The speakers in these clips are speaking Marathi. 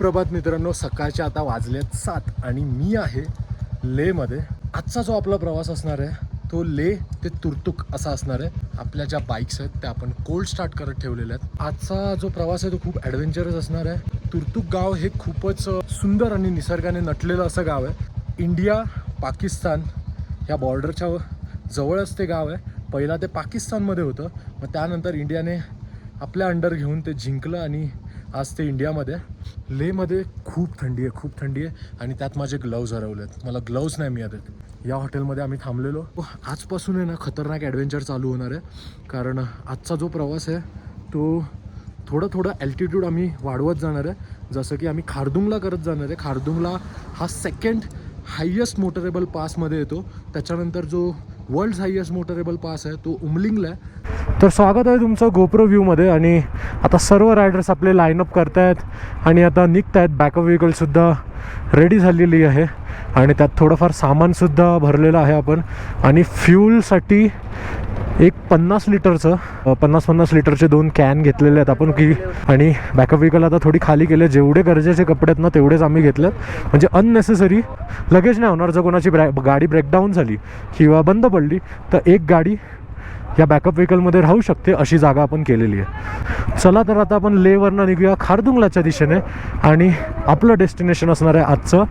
सुप्रभात मित्रांनो सकाळचे आता वाजलेत सात आणि मी आहे लेमध्ये. आजचा जो आपला प्रवास असणार आहे तो ले ते तुर्तुक असा असणार आहे. आपल्या ज्या बाईक्स आहेत त्या आपण कोल्ड स्टार्ट करत ठेवलेल्या आहेत. आजचा जो प्रवास आहे तो खूप ॲडव्हेंचरस असणार आहे. तुर्तुक गाव हे खूपच सुंदर आणि निसर्गाने नटलेलं असं गाव आहे. इंडिया पाकिस्तान ह्या बॉर्डरच्या जवळच ते गाव आहे. पहिला ते पाकिस्तानमध्ये होतं. मग त्यानंतर इंडियाने आपल्या अंडर घेऊन ते जिंकलं आणि आज ते इंडियामध्ये लेमध्ये खूप थंडी आहे खूप थंडी आहे. आणि त्यात माझे ग्लव्ज हरवले आहेत मला ग्लव्ज नाही मिळत आहेत या हॉटेलमध्ये आम्ही थांबलेलो. आजपासून आहे ना खतरनाक ॲडव्हेंचर चालू होणार आहे. कारण आजचा जो प्रवास आहे तो थोडं थोडं ॲल्टिट्यूड आम्ही वाढवत जाणार आहे. जसं की आम्ही खारदुंगला करत जाणार आहे. खारदुंगला हा सेकंड हायेस्ट मोटरेबल पासमध्ये येतो. त्याच्यानंतर जो वर्ल्ड हायेस्ट मोटरेबल पास आहे तो उमलिंगला आहे. तर स्वागत आहे तुमचं गोप्रो व्ह्यूमध्ये आणि आता सर्व रायडर्स आपले लाईनअप करतायत आणि आता निघत आहेत बॅकअप व्हेकलसुद्धा रेडी झालेली आहे. आणि त्यात थोडंफार सामानसुद्धा भरलेलं आहे आपण. आणि फ्यूलसाठी एक पन्नास लिटरचं पन्नास पन्नास लिटरचे दोन कॅन घेतलेले आहेत आपण की आणि बॅकअप व्हेकल आता थोडी खाली केले जेवढे गरजेचे कपडे आहेत ना तेवढेच आम्ही घेतलेत. म्हणजे अननेसेसरी लगेच नाही होणार जर कोणाची ब्रॅ गाडी ब्रेकडाऊन झाली किंवा बंद पडली तर एक गाडी या बॅकअप व्हेकलमध्ये राहू शकते अशी जागा आपण केलेली आहे. चला तर आता आपण लेवरनं निघूया खारदुंगलाच्या दिशेने आणि आपलं डेस्टिनेशन असणार आहे आजचं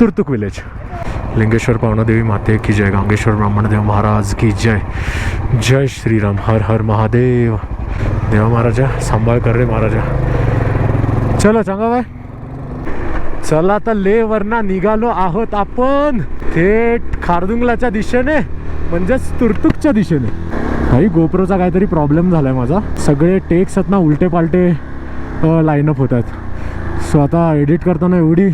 तुर्तुक विलेज लिंगेश्वर पावणादेवी माते की जय गांगेश्वर ब्राह्मणदेव महाराज की जय. जय श्रीराम हर हर महादेव. देवा महाराजा सांभाळ कर रे महाराजा. चलो चांगा बाय. चला आता लेवरना निघालो आहोत आपण. थेट खारदुंगलाच्या दिशेने म्हणजेच तुर्तुकच्या दिशेने. काही गोप्रोचा काहीतरी प्रॉब्लेम झाला आहे माझा. सगळे टेक्स आहेत ना उलटे पालटे लाईनअप होत आहेत. सो आता एडिट करताना एवढी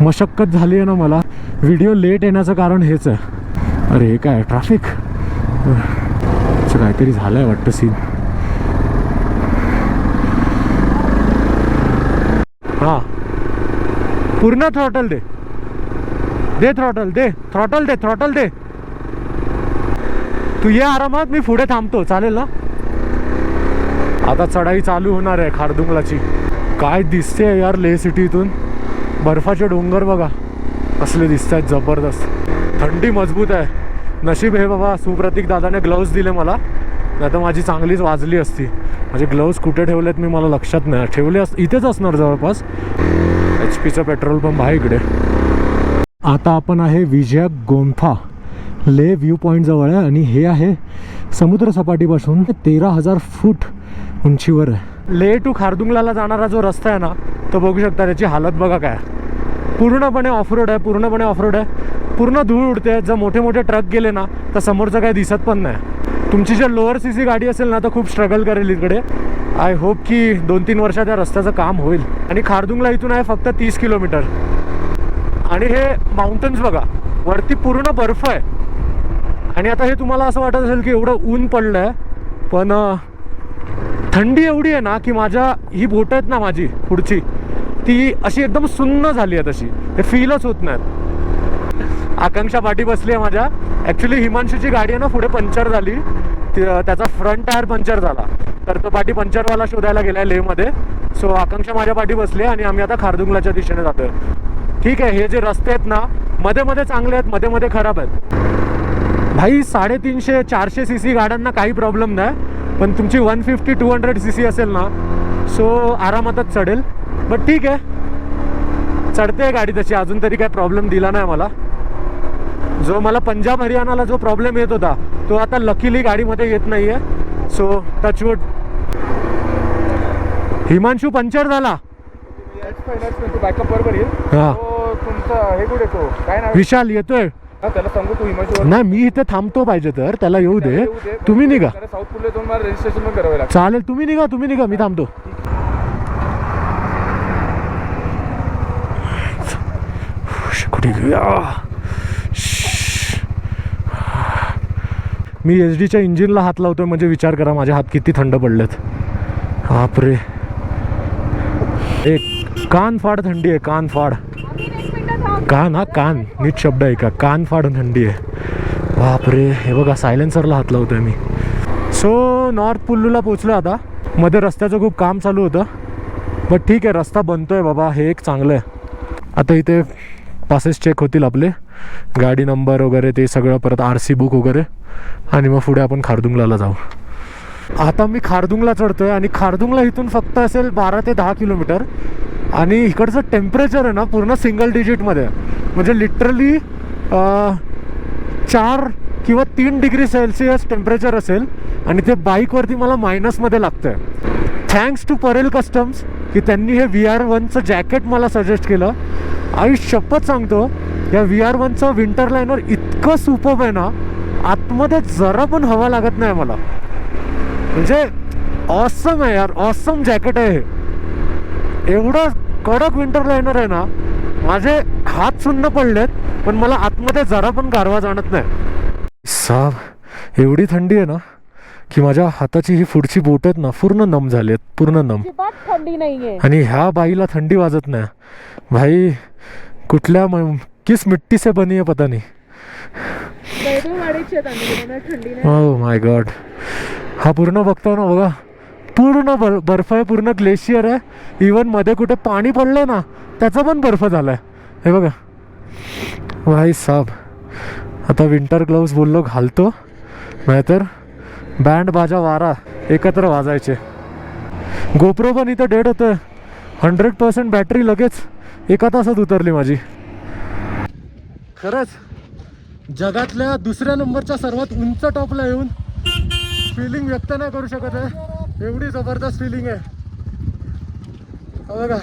मशक्कत झाली आहे ना मला. व्हिडिओ लेट येण्याचं कारण हेच आहे. अरे हे काय ट्रॅफिक काहीतरी झालं आहे वाटतं सीन हां. पूर्ण थ्रॉटल दे. दे थ्रॉटल दे. थ्रॉटल दे थ्रॉटल दे. तू ये आरामात मी पुढे थांबतो. चालेल ना? आता चढाई चालू होणार आहे खारदुंगलाची. काय दिसते यार ले सिटीतून? बर्फाचे डोंगर बघा. असले दिसत आहेत जबरदस्त. थंडी मजबूत आहे. नशीब हे बाबा सुप्रतीक दादाने ग्लव्ज दिले मला. नाही तर माझी चांगलीच वाजली असती. माझे ग्लव्ज कुठे ठेवलेत मी मला लक्षात नाही. ठेवले अस इथेच असणार जवळपास. एच पीचं पेट्रोल पंप आहे इकडे. आता आपण आहे विजया गोंफा ले व्ह्यू पॉईंट जवळ आहे आणि हे आहे समुद्रसपाटीपासून तेरा हजार फूट उंचीवर आहे. ले टू खारदुंगलाला जाणारा जो रस्ता आहे ना तो बघू शकता त्याची हालत बघा काय. पूर्णपणे ऑफरोड आहे पूर्णपणे ऑफरोड आहे. पूर्ण धूळ उडते जर मोठे मोठे ट्रक गेले ना तर समोरचं काही दिसत पण नाही. तुमची जर लोअर सी सी गाडी असेल ना तर खूप स्ट्रगल करेल इकडे. आय होप की दोन तीन वर्षात या रस्त्याचं काम होईल. आणि खारदुंगला इथून आहे फक्त तीस किलोमीटर. आणि हे माउंटन्स बघा वरती पूर्ण बर्फ आहे. आणि आता हे तुम्हाला असं वाटत असेल की एवढं ऊन पडलं आहे पण थंडी एवढी आहे ना की माझ्या ही बोट आहेत ना माझी पुढची ती अशी एकदम सुन्न झाली आहे तशी ते फीलच होत नाहीत. आकांक्षा पाठी बसली आहे माझ्या. ॲक्च्युली हिमांशूची गाडी आहे ना पुढे पंक्चर झाली. त्याचा फ्रंट टायर पंक्चर झाला. तर तो पाठी पंक्चरवाला शोधायला गेला लेहमध्ये. सो आकांक्षा माझ्या पाठी बसली आहे आणि आम्ही आता खारदुंगलाच्या दिशेने जातोय. ठीक आहे हे जे रस्ते आहेत ना मध्ये मध्ये चांगले आहेत मध्ये मध्ये खराब आहेत. भाई साडेतीनशे चारशे सी सी गाड्यांना काही प्रॉब्लेम नाही पण तुमची one fifty two hundred C C असेल ना सो आरामातच चढेल. बट ठीक आहे. चढते गाडी तशी अजून तरी काय प्रॉब्लेम दिला नाही मला. जो मला पंजाब हरियाणाला जो प्रॉब्लेम येत होता तो आता लकीली गाडीमध्ये येत नाही आहे सो टचवूड हिमांशू पंक्चर झाला. बॅकअप बरोबर येईल. हा. तुमचा हे कुठे तो? काय विशाल येतोय. त्याला सांगू तू हिमाचल नाही मी इथे थांबतो पाहिजे तर. त्याला येऊ दे. तुम्ही निघा. जाऊन मला रजिस्ट्रेशन पण करावे लागतं चालेल तुम्ही निघा तुम्ही निघा मी थांबतो. कुठे घेऊया मी एच डीच्या इंजिनला हात लावतोय म्हणजे विचार करा माझे हात किती थंड पडलेत. बापरे. एक कान फाड थंडी आहे कान फाड. कान हा कान. नीट शब्द आहे का? कान फाडून थंडी आहे. बापरे. हे बघा सायलेन्सरला हात लावतोय मी. सो नॉर्थ पुल्लूला पोचलो आता. मध्ये रस्त्याचं खूप काम चालू होतं. बट ठीक आहे रस्ता बनतोय बाबा. हे एक चांगलं आहे. आता इथे पासेस चेक होतील आपले. गाडी नंबर वगैरे ते सगळं परत आर सी बुक वगैरे. आणि मग पुढे आपण खारदुंगलाला जाऊ. आता मी खारदुंगला चढतोय आणि खारदुंगला इथून फक्त असेल बारा ते दहा किलोमीटर. आणि इकडचं टेम्परेचर आहे ना पूर्ण सिंगल डिजिटमध्ये आहे. म्हणजे लिटरली चार किंवा तीन डिग्री सेल्सिअस टेम्परेचर असेल आणि ते बाईकवरती मला मायनसमध्ये लागतं आहे थँक्स टू परेल कस्टम्स की त्यांनी हे व्ही आर वनचं जॅकेट मला सजेस्ट केलं. आई शपथ सांगतो या व्ही आर वनचं विंटर लायनर इतकं सुपब आहे ना आतमध्ये जरा पण हवा लागत नाही मला. म्हणजे ऑसम आहे यार ऑसम जॅकेट आहे हे. एवढं कडक विंटर लायनर आहे ना माझे हात सुन्न पडलेत पण मला आतमध्ये जरा पण गारवा जाणत नाही. साब एवढी थंडी आहे ना की माझ्या हाताची ही पुढची बोट आहेत ना पूर्ण नम झाली आहेत पूर्ण नम. थंडी नाहीये. आणि ह्या बाईला थंडी वाजत नाही. भाई कुठल्या म- किस मिट्टी से बनी है पता नहीं. नाही. ओ माय गॉड हा पूर्ण बघता ना बघा. पूर्ण बर बर्फ आहे पूर्ण ग्लेशियर आहे. इवनमध्ये कुठे पाणी पडलं ना त्याचा पण बर्फ झालाय. हे बघा. भाई साब. आता विंटर ग्लोव्स बोललो घालतो. नाहीतर बँड बाजा वारा एकत्र वाजायचे. गोप्रो पण इथं डेड होतं हंड्रेड पर्सेंट बॅटरी लगेच एका तासात उतरली माझी. खरंच जगातल्या दुसऱ्या नंबरच्या सर्वात उंच टॉपला येऊन फिलिंग व्यक्त नाही करू शकत आहे. एवढी जबरदस्त फिलिंग आहे. हा बघा.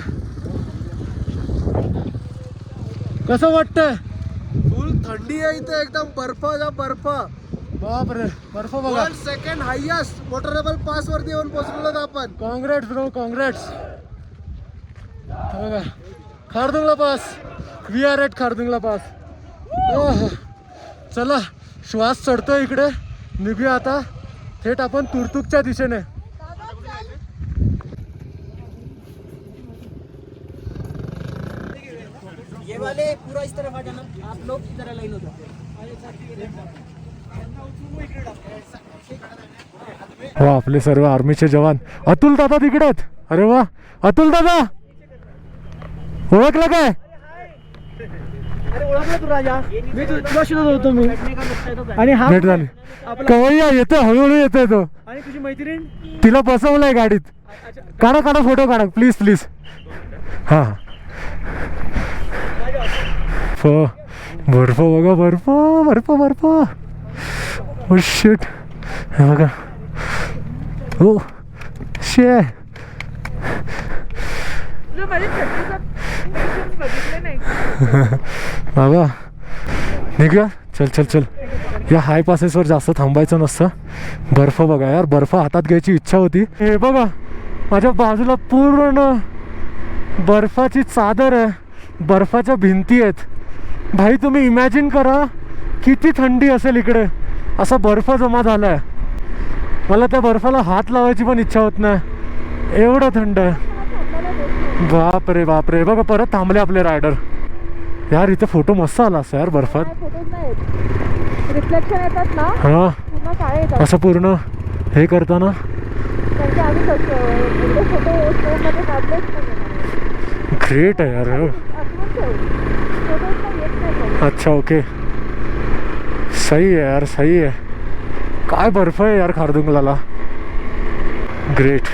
कसं वाटतंय? फुल थंडी आहे इथे एकदम बर्फाचा बर्फ. बापरे बर्फ बघा. सेकंड हायस्ट वॉटरेबल पास वरती येऊन पोहोचलो आपण. कॉंग्रेट्स ब्रो कॉंग्रेट्स बघा. Khardungla pass we are at Khardungla pass oh. चला श्वास चढतो इकडे. निघूया आता. थेट आपण तुरतुकच्या दिशेने. ये वाले पूरा इस तरफ आ जाना आप लोग की तरह लाइन हो जाओ वा आपले सर्व आर्मीचे जवान. अतुल दादा तिकडे अरे वा. अतुल दादा! ओळखलं काय? हा भेट झाली. येतोय हळूहळू येतोय तो. आणि तुझी मैत्रीण? तिला बसवलंय गाडीत. काढा काढा फोटो काढा. प्लीज प्लीज हा. फ बर्फ बघा बर्फ बर्फ बर्फ ओ शिट हे बघा हो शे तुला माझ्या थंडीचा बाबा निघूया चल चल चल या हाय पासेसवर जास्त थांबायचं नसतं. बर्फ बघा यार बर्फ हातात घ्यायची इच्छा होती. हे बघा माझ्या बाजूला पूर्ण बर्फाची चादर आहे. बर्फाच्या भिंती आहेत. भाई तुम्ही इमॅजिन करा किती थंडी असेल इकडे. असा बर्फ जमा झाला आहे मला त्या बर्फाला हात लावायची पण इच्छा होत नाही. एवढं थंड आहे. बाप रे बाप रे बघा परत थांबले आपले रायडर यार इथे फोटो मस्त आला असता यार बर्फात. फोटोज नाहीत रिफ्लेक्शन येतात ना? हा. येतात. असं पूर्ण हे करताना. ग्रेट आहे यार आठवण ठेव फोटोज नाही येत नाही काही. अच्छा ओके. सही आहे यार सही आहे काय बर्फ आहे यार खारदुंगलाला. ग्रेट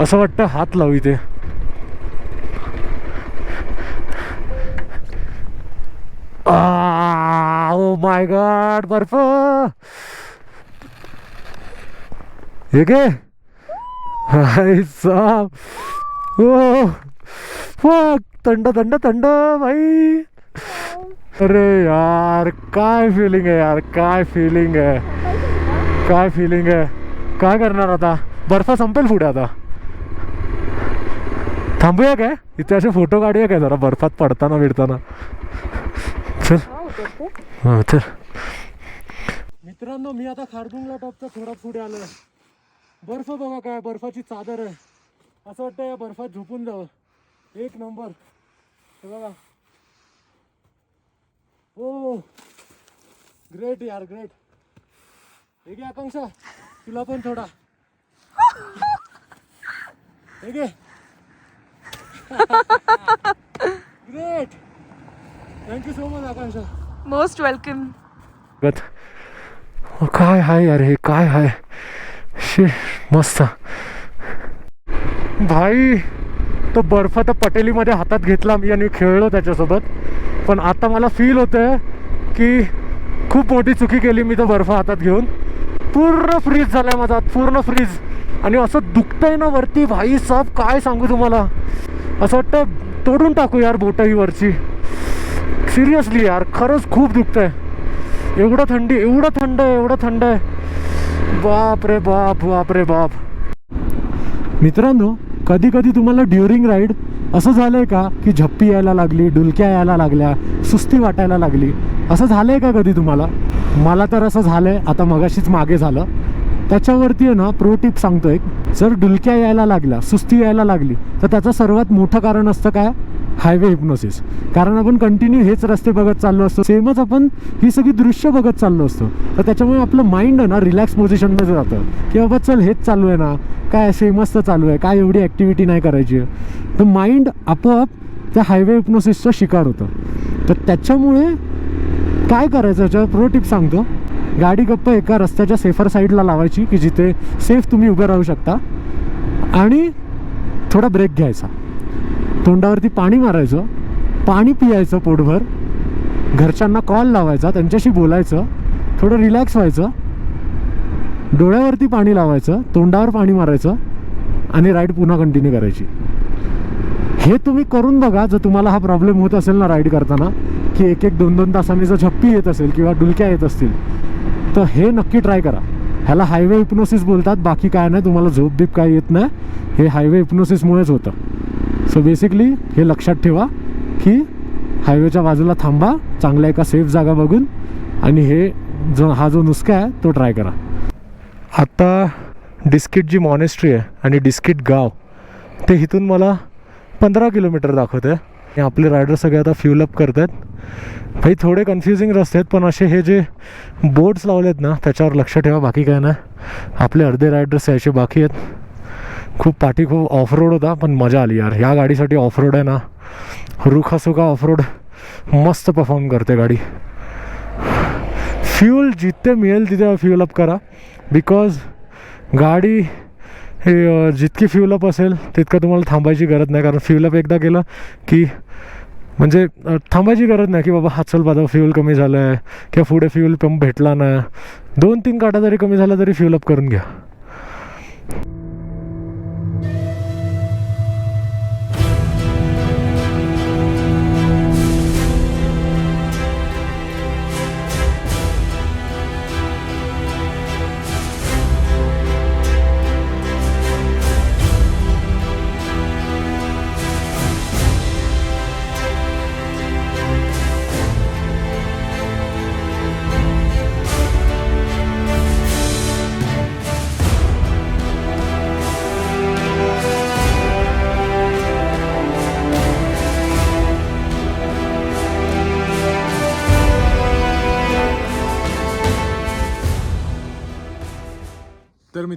असं वाटतं हात लावू इथे. ओ माय गॉड बर्फ. हे गे हाय साब. ओ थंड थंड थंड भाई. अरे यार काय फिलिंग आहे यार काय फिलिंग आहे? काय फिलिंग आहे? काय करणार आता? बर्फ संपेल पुढे आता. थांबूया काय? इथे असे फोटो काढूया काय जरा बर्फात पडताना बिडताना. चल. हा चल. मित्रांनो मी आता खारदुंगला टॉपचा थोडा पुढे आलोय. बर्फ बघा काय बर्फाची चादर आहे. असं वाटतं या बर्फात झोपून जावं. एक नंबर. हे बघा. हो ग्रेट यार ग्रेट हे घे आकांक्षा. तुला पण थोडा. हे घे. Great thank you so much Akanksha. Most welcome काय हाय यार हे काय हाय? शे मस्त. भाई तो बर्फ तर पटेलीमध्ये हातात घेतला. मी आणि खेळलो त्याच्यासोबत. पण आता मला फील होतंय की खूप मोठी चुकी केली मी तो बर्फ हातात घेऊन. पूर्ण फ्रीज झालाय माझा पूर्ण फ्रीज आणि असं दुखतंय ना वरती भाई साहेब काय सांगू तुम्हाला? असं वाटतं तोडून टाकू यार बोटं ही वरची. सिरियसली यार खरंच खूप दुखतंय. एवढं थंडी एवढं थंड आहे एवढं थंड आहे. बाप रे बाप बाप रे बाप. मित्रांनो कधी कधी तुम्हाला ड्युरिंग राईड असं झालंय का की झप्पी यायला लागली डुलक्या यायला लागल्या सुस्ती वाटायला लागली? असं झालंय का कधी तुम्हाला? मला तर असं झालंय. आता मगाशीच मागे झालं. त्याच्यावरती आहे ना प्रो टिप सांगतो एक जर डुलक्या यायला लागल्या सुस्ती यायला लागली तर त्याचं सर्वात मोठं कारण असतं काय? Highway hypnosis. कारण आपण कंटिन्यू हेच रस्ते बघत चाललो असतो. सेमच आपण ही सगळी दृश्य बघत चाललो असतो. तर त्याच्यामुळे आपलं माइंड आहे ना रिलॅक्स पोझिशनमध्ये जातं. की बाबा चल हेच चालू आहे ना. काय सेमच तर चालू आहे. काय एवढी ॲक्टिव्हिटी नाही करायची आहे. तर माइंड आपोआप त्या हायवे हिप्नोसिसचा शिकार होतं. तर त्याच्यामुळे काय करायचं? याच्यावर प्रो टिप सांगतो. गाडी गप्प एका रस्त्याच्या सेफर साईडला लावायची की जिथे सेफ तुम्ही उभे राहू शकता. आणि थोडा ब्रेक घ्यायचा. तोंडावरती पाणी मारायचं पाणी पियायचं पोटभर घरच्यांना कॉल लावायचा त्यांच्याशी बोलायचं थोडं रिलॅक्स व्हायचं डोळ्यावरती पाणी लावायचं तोंडावर पाणी मारायचं आणि राईड पुन्हा कंटिन्यू करायची. हे तुम्ही करून बघा जर तुम्हाला हा प्रॉब्लेम होत असेल ना राईड करताना की एक एक दोन दोन तासांनी जर झप्पी येत असेल किंवा डुलक्या येत असतील तर हे नक्की ट्राय करा. ह्याला हायवे इप्नोसिस बोलतात बाकी काय नाही तुम्हाला झोप बीप काय येत नाही हे हायवे इप्नोसिसमुळेच होतं. सो बेसिकली हे लक्षात ठेवा की हायवेच्या बाजूला थांबा चांगल्या एका सेफ जागा बघून आणि हे जो हा जो नुसका आहे तो ट्राय करा. आत्ता डिस्किट जी मॉनेस्ट्री आहे आणि डिस्किट गाव ते इथून मला पंधरा किलोमीटर दाखवत आहे आपले रायडर सगळे आता फ्युल अप करत आहेत भाई थोडे कन्फ्युजिंग रस्ते आहेत पण असे हे जे बोर्ड्स लावलेत ना त्याच्यावर लक्ष ठेवा बाकी काय नाही. आपले अर्धे रायडर्स यायचे बाकी आहेत. खूप पाठी खूप ऑफ रोड होता पण मजा आली यार. ह्या गाडीसाठी ऑफ रोड आहे ना. रुखा सुखा ऑफ रोड मस्त परफॉर्म करते गाडी. फ्यूल जिथे मिळेल तिथे फ्यूल अप करा. बिकॉज गाडी हे जितकी फ्यूल अप असेल तितकं तुम्हाला थांबायची गरज नाही. कारण फ्यूल अप एकदा केलं की म्हणजे थांबायची गरज नाही की बाबा हात चल बाबा फ्यूल कमी झालं आहे किंवा पुढे फ्यूल पंप भेटला नाही. दोन तीन काटा जरी कमी झाला तरी फ्यूल अप करून घ्या.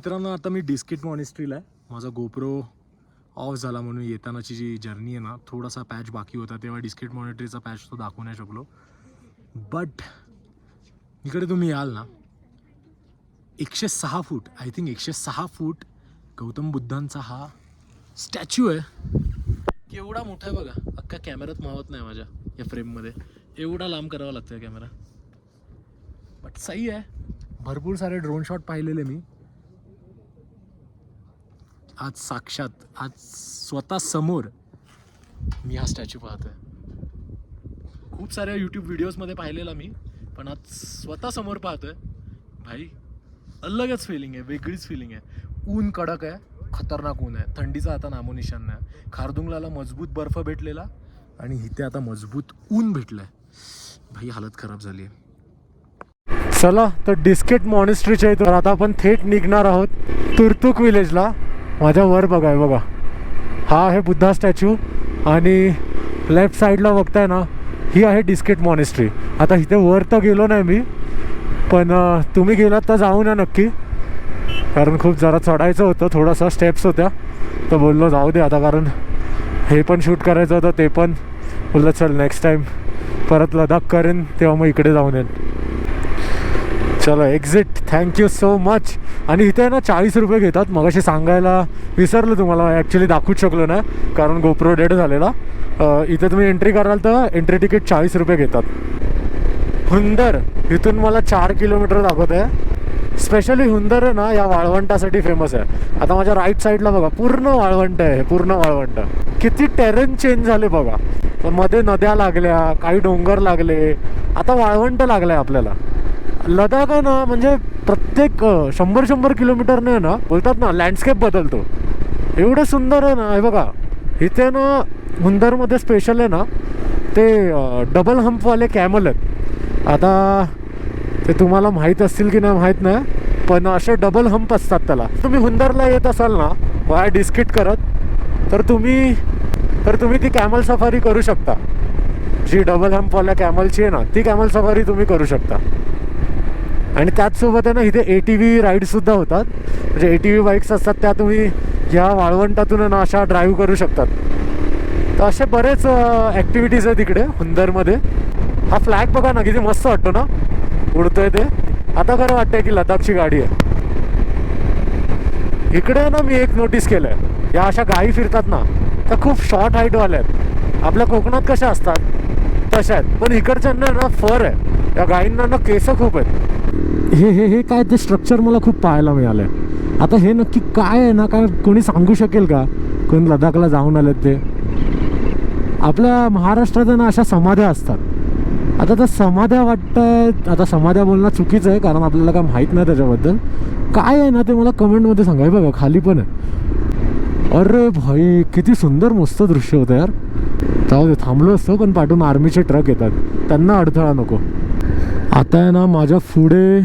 मित्रांनो आता मी डिस्किट मॉनेस्ट्रीला आहे. माझा गोप्रो ऑफ झाला म्हणून येतानाची जी जर्नी आहे ना थोडासा पॅच बाकी होता तेव्हा डिस्किट मॉनिटरीचा पॅच तो दाखवू नाही शकलो. बट इकडे तुम्ही याल ना. एकशे सहा फूट आय थिंक एकशे सहा फूट गौतम बुद्धांचा हा स्टॅच्यू आहे. केवढा मोठा आहे बघा. अख्खा कॅमेरात मावत नाही माझ्या या फ्रेममध्ये एवढा लांब करावा लागतो कॅमेरा बट सही आहे. भरपूर सारे ड्रोन शॉट पाहिलेले मी. आज साक्षात आज स्वतः समोर मी हा स्टॅच्यू पाहतोय. खूप साऱ्या यूट्यूब व्हिडिओजमध्ये पाहिलेला मी पण आज स्वतः समोर पाहतोय. भाई अलगच फिलिंग आहे वेगळीच फिलिंग आहे. ऊन कडक आहे खतरनाक ऊन आहे. थंडीचा आता नामोनिशान नाही. खारदुंगलाला मजबूत बर्फ भेटलेला आणि इथे आता मजबूत ऊन भेटलंय. भाई हालत खराब झाली आहे चला तर डिस्केट मॉनेस्ट्रीच्या इथं आता आपण थेट निघणार आहोत. तुर्तुक विलेजला माझ्या वर बघाय बघा. हा आहे बुद्धा स्टॅच्यू आणि लेफ्ट साईडला बघताय ना ही आहे डिस्केट मॉनेस्ट्री आता इथे वर तर गेलो नाही मी पण तुम्ही गेलात तर जाऊन या नक्की. कारण खूप जरा चढायचं होतं थोडासा स्टेप्स होत्या. तर बोललो जाऊ दे आता कारण हे पण शूट करायचं होतं ते पण. बोललं चल नेक्स्ट टाईम परत लडाख करेन तेव्हा मग इकडे जाऊन येईन. चलो एक्झिट थँक्यू सो मच आणि इथे ना चाळीस रुपये घेतात. मग अशी सांगायला विसरलं तुम्हाला. ॲक्च्युली दाखवूच शकलो ना कारण गोप्रो डेड झालेला. इथे तुम्ही एंट्री कराल तर एंट्री तिकीट चाळीस रुपये घेतात. हुंदर इथून मला चार किलोमीटर दाखवत आहे. स्पेशली हुंदर आहे ना या वाळवंटासाठी फेमस आहे. आता माझ्या राईट साईडला बघा पूर्ण वाळवंट आहे पूर्ण वाळवंट. किती टेरेन चेंज झाले बघा. मध्ये नद्या लागल्या काही डोंगर लागले. आता वाळवंट लागलंय आपल्याला. लडाख आहे ना म्हणजे प्रत्येक शंभर शंभर किलोमीटरने ना बोलतात ना लँडस्केप बदलतो. एवढं सुंदर आहे ना हे बघा. इथे ना हुंदरमध्ये स्पेशल आहे ना ते डबल हम्पवाले कॅमल आहेत. आता ते तुम्हाला माहीत असतील की नाही माहीत नाही पण असे डबल हम्प असतात त्याला. तुम्ही हुंदरला येत असाल ना वाया डिस्किट करत तर तुम्ही तर तुम्ही ती कॅमल सफारी करू शकता. जी डबल हम्पवाल्या कॅमलची आहे ना ती कॅमल सफारी तुम्ही करू शकता. आणि त्याचसोबत आहे ना इथे ए टी व्ही राईडसुद्धा होतात. म्हणजे ए टी व्ही बाईक्स असतात त्या तुम्ही ह्या वाळवंटातून आहे ना अशा ड्राईव्ह करू शकतात. तर असे बरेच ॲक्टिव्हिटीज आहेत तिकडे हुंदरमध्ये. हा फ्लॅग बघा ना किती मस्त वाटतो ना. उडतोय ते. आता खरं वाटतंय की लडाखची गाडी आहे. इकडे ना मी एक नोटीस केलं आहे या अशा गायी फिरतात ना त्या खूप शॉर्ट हाईटवाल्या आहेत. आपल्या कोकणात कशा असतात? तशा आहेत. पण इकडच्यांना ना फर आहे. या गायींना ना केस खूप आहेत. हे हे हे काय ते स्ट्रक्चर मला खूप पाहायला मिळालं आहे आता हे नक्की काय आहे ना काय कोणी सांगू शकेल का? कोणी लडाखला जाऊन आलेत ते? आपल्या महाराष्ट्रात आहे ना अशा समाध्या असतात. आता त्या समाध्या वाटत आता समाध्या बोलणं चुकीचं आहे कारण आपल्याला काय माहीत नाही त्याच्याबद्दल. काय आहे ना ते मला कमेंटमध्ये सांगाय बघा खाली पण आहे. अरे भाई किती सुंदर मस्त दृश्य होतं यार. जाऊ दे थांबलो असतो पण पाठून आर्मीचे ट्रक येतात. त्यांना अडथळा नको. आता आहे ना माझ्या पुढे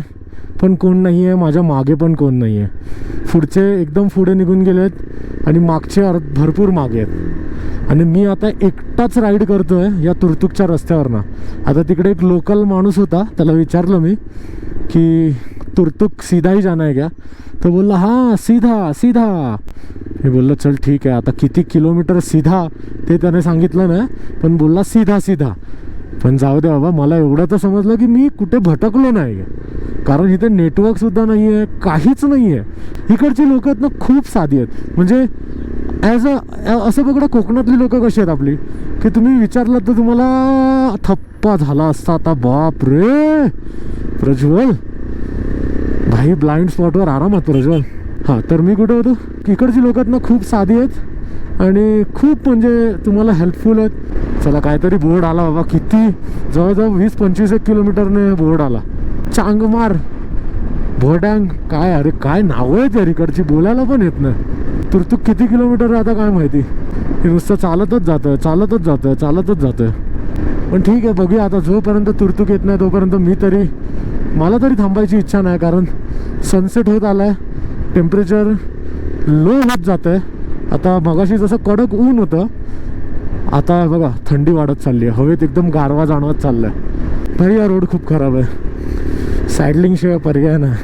पण कोण नाही आहे माझ्या मागे पण कोण नाही आहे पुढचे एकदम पुढे निघून गेले आहेत आणि मागचे अर्ध भरपूर मागे आहेत. आणि मी आता एकटाच राईड करतो आहे या तुरतुकच्या रस्त्यावरनं. आता तिकडे एक लोकल माणूस होता त्याला विचारलं मी की तुरतुक सीधा ही जाना है क्या तो बोलला हां सीधा सीधा. मी बोललो चल ठीक आहे आता किती किलोमीटर सीधा? ते त्याने सांगितलं ना पण बोलला सीधा सीधा. पण जाऊ दे बाबा मला एवढं तर समजलं की मी कुठे भटकलो नाही. कारण इथे नेटवर्कसुद्धा नाही आहे काहीच नाही आहे इकडची लोक आहेत ना खूप साधी आहेत. म्हणजे ॲज अ असं बघा कोकणातली लोक कशी आहेत आपली? की तुम्ही विचारलं तर तुम्हाला थप्पा झाला असता आता बाप रे प्रज्वल. भाई ब्लाइंड स्पॉटवर आरामात प्रज्वल. हां तर मी कुठं होतो? इकडची लोक आहेत ना खूप साधी आहेत. आणि खूप म्हणजे तुम्हाला हेल्पफुल आहेत. चला काहीतरी बोर्ड आला बाबा किती? जवळजवळ वीस पंचवीस एक किलोमीटरने बोर्ड आला. चांगमार. भोडांग काय अरे काय नावं आहेत यार इकडची बोलायला पण येत नाही. तुरतुक किती किलोमीटर आता काय माहिती? हे नुसतं चालतच जातं चालतच जातं चालतच जातं. पण ठीक आहे बघूया आता जोपर्यंत तुरतुक येत नाही तोपर्यंत मी तरी मला तरी थांबायची इच्छा नाही कारण सनसेट होत आला आहे टेम्परेचर लो होत जातं आहे आता मगाशी जसं कडक ऊन होतं आता बघा थंडी वाढत चालली आहे. हवेत एकदम गारवा जाणवत चालला आहे भाई हा रोड खूप खराब आहे. सायडलिंग शिवाय पर्याय नाही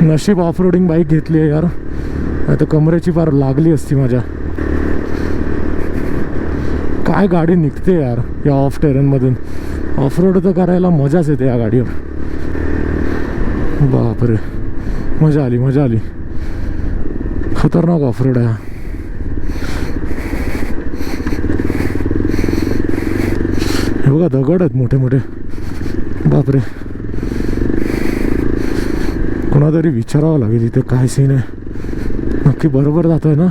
नशीब ऑफ रोडिंग बाईक घेतली आहे यार. आता कमरेची फार लागली असती माझ्या. काय गाडी निघते यार या ऑफ टेरनमधून ऑफ रोड तर करायला मजाच येते या गाडीवर. बापरे. मजा आली मजा आली. खतरनाक ऑफ रोड आहे हा. हे बघा दगड आहेत मोठे मोठे. बापरे. कोणातरी विचारावं लागेल इथे काय सीन आहे. नक्की बरोबर जातोय ना?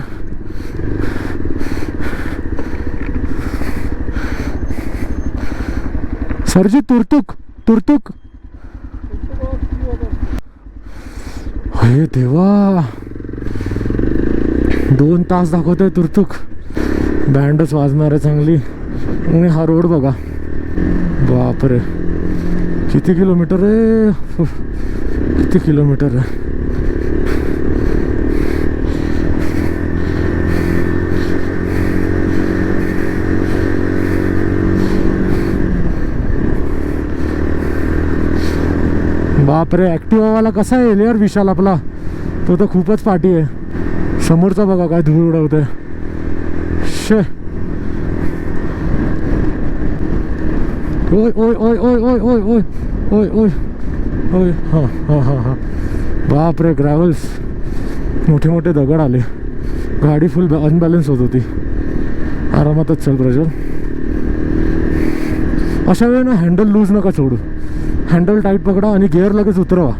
सरजी तुरतुक तुरतुक. हे देवा. दोन तास दाखवतोय तुरतुक. बँडच वाजणार आहे चांगली. आणि हा रोड बघा. बापरे. किती किलोमीटर आहे किती किलोमीटर आहे बापरे ॲक्टिवावाला कसा येईल यार विशाल आपला? तो तर खूपच पाठी आहे. समोरचा बघा काय धूळ उडवतोय. शे. ओय ओय ओय ओय ओय ओय ओय ओय ओय ओय हां हां हां हां बापरे ग्रॅव्हल्स मोठे मोठे दगड आले. गाडी फुल अनबॅलन्स होत होती. आरामातच चल प्रज्वल. अशा वेळी ना हँडल लूज नका सोडू. हँडल टाईट पकडा आणि गिअर लगेच उतरवा.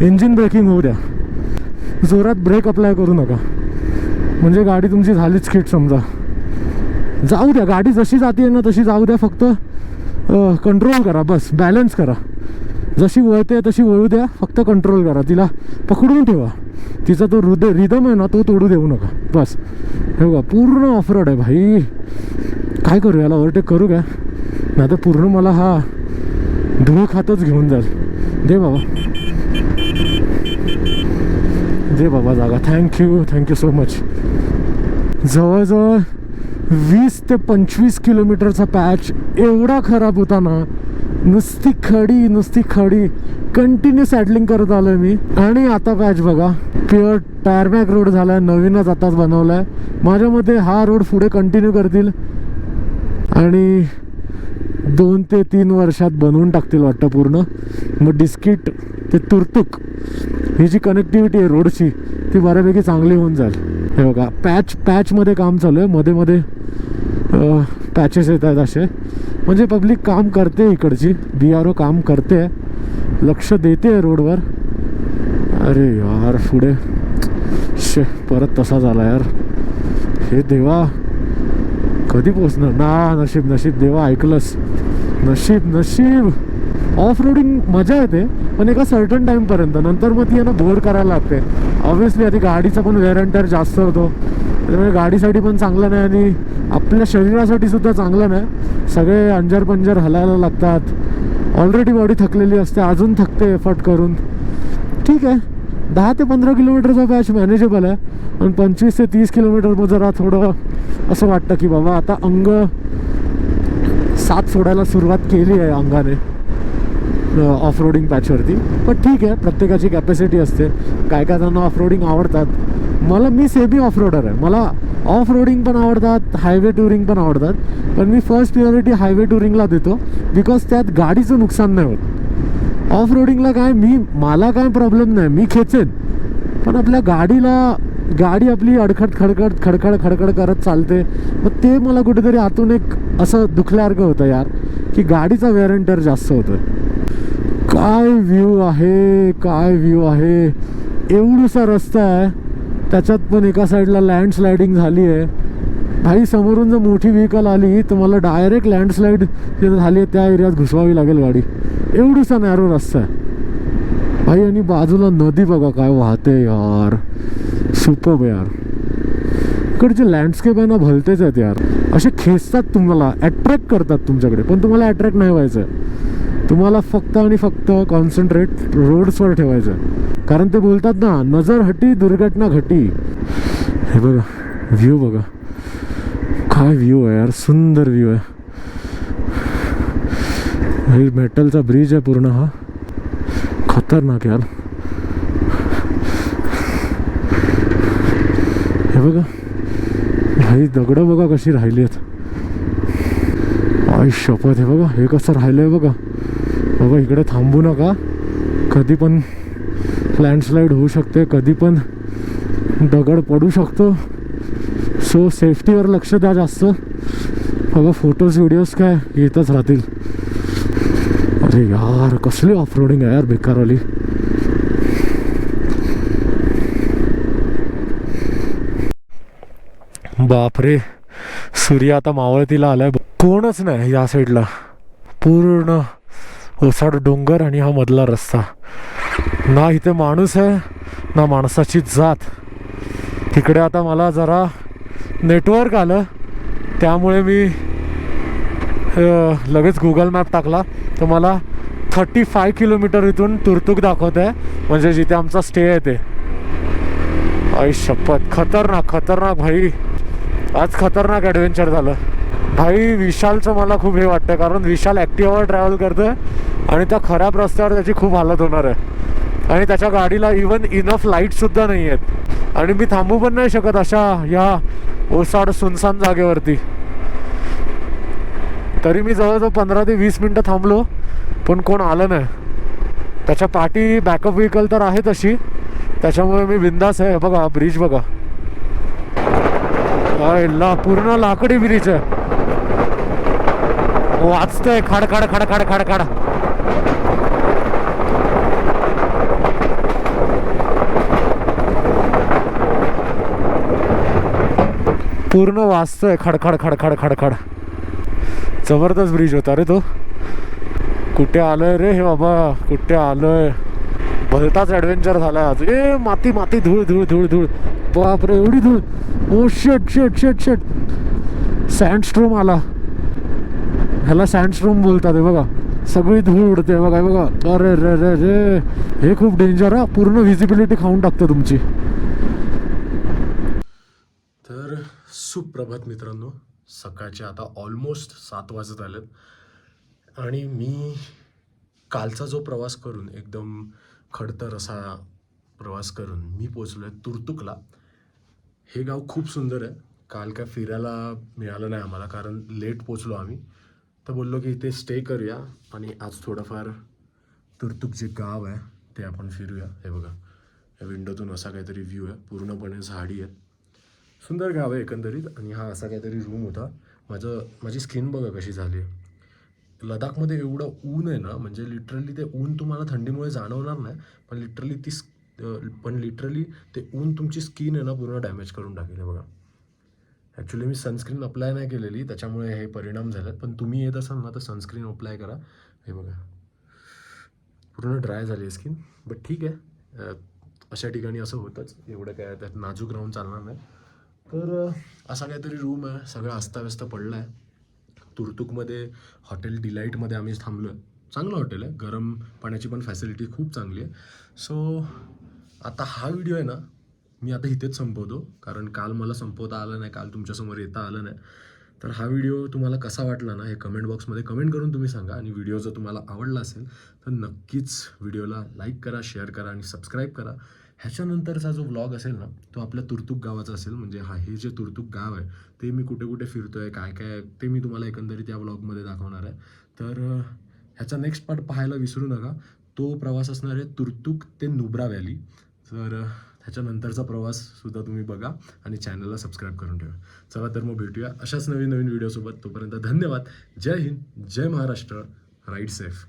इंजिन ब्रेकिंग होऊ द्या. जोरात ब्रेक अप्लाय करू नका. म्हणजे गाडी तुमची झालीच किट समजा. जाऊ द्या गाडी जशी जाते ना तशी जाऊ द्या फक्त. कंट्रोल करा बस बॅलन्स करा. जशी वळते तशी वळू द्या फक्त कंट्रोल करा. तिला पकडून ठेवा. तिचा तो हृदय रिदम आहे ना तो तोडू देऊ नका. बस. हे बघा पूर्ण ऑफरोड आहे भाई. काय करू याला ओव्हरटेक करू का? नाही तर पूर्ण मला हा धूळ खातच घेऊन जाईल. दे बाबा. दे बाबा जागा. थँक्यू थँक्यू सो मच जवळजवळ वीस ते पंचवीस किलोमीटरचा पॅच एवढा खराब होता ना नुसती खडी नुसती खडी. कंटिन्यू सॅडलिंग करत आलोय मी. आणि आता पॅच बघा. प्युअर टायरमॅक रोड झालाय नवीनच आताच बनवलाय. माझ्या मते हा रोड पुढे कंटिन्यू करतील. आणि दोन ते तीन वर्षात बनवून टाकतील वाटतं पूर्ण. मग डिस्किट ते तुरतुक ही जी कनेक्टिव्हिटी आहे रोडची ती बऱ्यापैकी चांगली होऊन जाईल. हे बघा पॅच पॅचमध्ये काम चालू आहे. मध्ये मध्ये पॅचेस येत आहेत असे. म्हणजे पब्लिक काम करते इकडची बी आर ओ काम करते. लक्ष देते रोडवर. अरे यार पुढे. शे परत तसा झाला यार. हे देवा. कधी पोचणार ना नशीब नशीब देवा ऐकलंस. नशीब नशीब. ऑफ रोडिंग मजा येते पण एका सर्टन टाईमपर्यंत नंतर मग ती आहे ना बोर करायला लागते. ऑब्व्हियसली आधी गाडीचा पण वेअर अँड जास्त होतो. त्यामुळे गाडीसाठी पण चांगलं नाही आणि आपल्या शरीरासाठी सुद्धा चांगलं नाही. सगळे अंजर पंजर हलायला लागतात. ऑलरेडी बॉडी थकलेली असते. अजून थकते एफर्ट करून. ठीक आहे. दहा ते पंधरा किलोमीटरचा पॅच मॅनेजेबल आहे. आणि पंचवीस ते तीस किलोमीटर मग जरा थोडं असं वाटतं की बाबा आता अंग साथ सोडायला सुरुवात केली आहे अंगाने. ऑफ रोडिंग पॅचवरती पण ठीक आहे प्रत्येकाची कॅपॅसिटी असते. काय काय जणांना ऑफ रोडिंग आवडतात. मला मी सेबी ऑफ रोडर आहे. मला ऑफ रोडिंग पण आवडतात हायवे टुरिंग पण आवडतात. पण मी फर्स्ट प्रियोरिटी हायवे टुरिंगला देतो. बिकॉज त्यात गाडीचं नुकसान नाही होत. ऑफ रोडिंगला काय मी मला काय प्रॉब्लेम नाही मी खेचेन. पण आपल्या गाडीला गाडी आपली अडखड खडखड खडखड खडखड करत चालते. मग ते मला कुठेतरी आतून एक असं दुखल्यासारखं होतं यार की गाडीचा वेअर जास्त होतं काय व्ह्यू आहे काय व्ह्यू आहे. एवढूसा रस्ता आहे त्याच्यात पण एका साईडला लँडस्लायडिंग झाली आहे. भाई समोरून जर मोठी व्हेकल आली तर मला डायरेक्ट लँडस्लाईड झाली आहे त्या एरियात घुसवावी लागेल गाडी. एवढूसा नॅरो रस्ता आहे. भाई आणि बाजूला नदी बघा काय वाहते यार. सुपर यार. इकडचे लँडस्केप आहे ना भलतेच आहेत यार. असे खेचतात तुम्हाला अट्रॅक्ट करतात तुमच्याकडे. पण तुम्हाला अट्रॅक्ट नाही व्हायचं. आहे तुम्हाला फक्त आणि फक्त कॉन्सन्ट्रेट रोड्सवर ठेवायचं. आहे कारण ते बोलतात ना नजर हटी दुर्घटना घटी. हे बघा व्ह्यू बघा. काय व्ह्यू आहे यार सुंदर व्ह्यू आहे. हे मेटलचा ब्रिज आहे पूर्ण हा. खतरनाक यार. हे बघा. भाई दगडं बघा कशी राहिली आहेत. आई शपथ हे बघा. हे कसं राहिलंय बघा. बघा इकडे थांबू नका. कधी पण लँडस्लाईड होऊ शकते. कधी पण दगड पडू शकतो. सो सेफ्टीवर लक्ष द्या जास्त. बघा फोटोज व्हिडिओज काय? येतच राहतील. अरे यार कसली ऑफ रोडिंग आहे यार बेकारवाली बापरे सूर्य आता मावळतीला आलाय. कोणच नाही या साईडला पूर्ण ओसाड डोंगर आणि हा मधला रस्ता. ना इथे माणूस आहे ना माणसाची जात. तिकडे आता मला जरा नेटवर्क आलं. त्यामुळे मी लगेच गुगल मॅप टाकला. तर मला थर्टी फाय किलोमीटर इथून तुरतुक दाखवत आहे म्हणजे जिथे आमचा स्टे आहे ते. आई शपथ. खतरनाक खतरनाक भाई. आज खतरनाक ॲडव्हेंचर झालं. भाई विशालचं मला खूप हे वाटतं कारण विशाल ॲक्टिवावर ट्रॅव्हल करतोय. आणि त्या खराब रस्त्यावर त्याची खूप हालत होणार आहे. आणि त्याच्या गाडीला इवन इनफ लाईटसुद्धा नाही आहेत आणि मी थांबू पण नाही शकत अशा या ओसाड सुनसान जागेवरती. तरी मी जवळजवळ पंधरा ते वीस मिनटं थांबलो पण कोण आलं नाही. त्याच्या पाठी बॅकअप व्हेकल तर आहे तशी. त्याच्यामुळे मी बिंदास आहे. बघा ब्रिज बघा. ला पूर्ण लाकडी ब्रिज आहे. हो, वाचतंय. खाड खाड खाड खाड खाड खाड. पूर्ण वाचतंय. खडखड खडखड खडखड जबरदस्त ब्रिज होता रे तो. कुठे आलोय रे हे बाबा? कुठे आलोय? भलताच ॲडव्हेंचर झाला आज. ए माती माती धूळ धूळ धूळ धूळ. बापरे एवढी धूळ. ओ शेट शेट शेट शेट सँडस्ट्रोम आला. ह्याला सँडस्ट्रोम बोलतात हे बघा. सगळी धूळ उडते बघा बघा. अरे रे रे रे. हे खूप डेंजर हा. पूर्ण व्हिजिबिलिटी खाऊन टाकतं तुमची. तर सुप्रभात मित्रांनो. सकाळचे आता ऑलमोस्ट सात वाजत आलेत. आणि मी कालचा जो प्रवास करून एकदम खडतर असा प्रवास करून मी पोचलो आहे तुर्तुकला. हे गाव खूप सुंदर आहे. काल काय फिरायला मिळालं नाही आम्हाला कारण लेट पोचलो आम्ही. तर बोललो की इथे स्टे करूया आणि आज थोडंफार तुर्तुक जे गाव आहे ते आपण फिरूया. हे बघा या विंडोतून असा काहीतरी व्ह्यू आहे. पूर्णपणे झाडी आहे सुंदर गाव आहे एकंदरीत आणि हा असा काहीतरी रूम होता. माझं माझी स्किन बघा कशी झाली. आहे लडाखमध्ये एवढं ऊन आहे ना म्हणजे लिटरली ते ऊन तुम्हाला थंडीमुळे जाणवणार नाही पण लिटरली ती पण लिटरली ते ऊन तुमची स्किन आहे ना पूर्ण डॅमेज करून टाकेल बघा. ॲक्च्युली मी सनस्क्रीन अप्लाय नाही केलेली त्याच्यामुळे हे परिणाम झालेत. पण तुम्ही येत असाल ना तर सनस्क्रीन अप्लाय करा. हे बघा. पूर्ण ड्राय झाली आहे स्किन बट ठीक आहे. अशा ठिकाणी असं होतंच. एवढं काय त्यात नाजूक राहून चालणार नाही. तर असा काहीतरी रूम आहे. सगळं अस्ताव्यस्त पडलं आहे तुर्तुकमध्ये हॉटेल डिलाईटमध्ये आम्ही थांबलो आहे चांगलं हॉटेल आहे. गरम पाण्याची पण फॅसिलिटी खूप चांगली आहे. सो आता हा व्हिडिओ आहे ना मी आता इथेच संपवतो. कारण काल मला संपवता आलं नाही काल तुमच्यासमोर येता आलं नाही. तर हा व्हिडिओ तुम्हाला कसा वाटला ना हे कमेंट बॉक्समध्ये कमेंट करून तुम्ही सांगा. आणि व्हिडिओ जर तुम्हाला आवडला असेल तर नक्कीच व्हिडिओला लाईक करा शेअर करा आणि सबस्क्राईब करा. ह्याच्यानंतरचा जो व्लॉग असेल ना तो आपल्या तुर्तुक गावाचा असेल म्हणजे हा हे जे तुर्तुक गाव आहे ते मी कुठे कुठे फिरतो आहे काय काय ते मी तुम्हाला एकंदरीत या व्लॉगमध्ये दाखवणार आहे. तर ह्याचा नेक्स्ट पार्ट पाहायला विसरू नका. तो प्रवास असणार आहे तुर्तुक ते नुब्रा व्हॅली तर त्याच्यानंतरचा प्रवाससुद्धा तुम्ही बघा आणि चॅनलला सबस्क्राईब करून ठेवा. चला तर मग भेटूया अशाच नवीन नवीन व्हिडिओसोबत तोपर्यंत धन्यवाद. जय हिंद जय महाराष्ट्र. Ride safe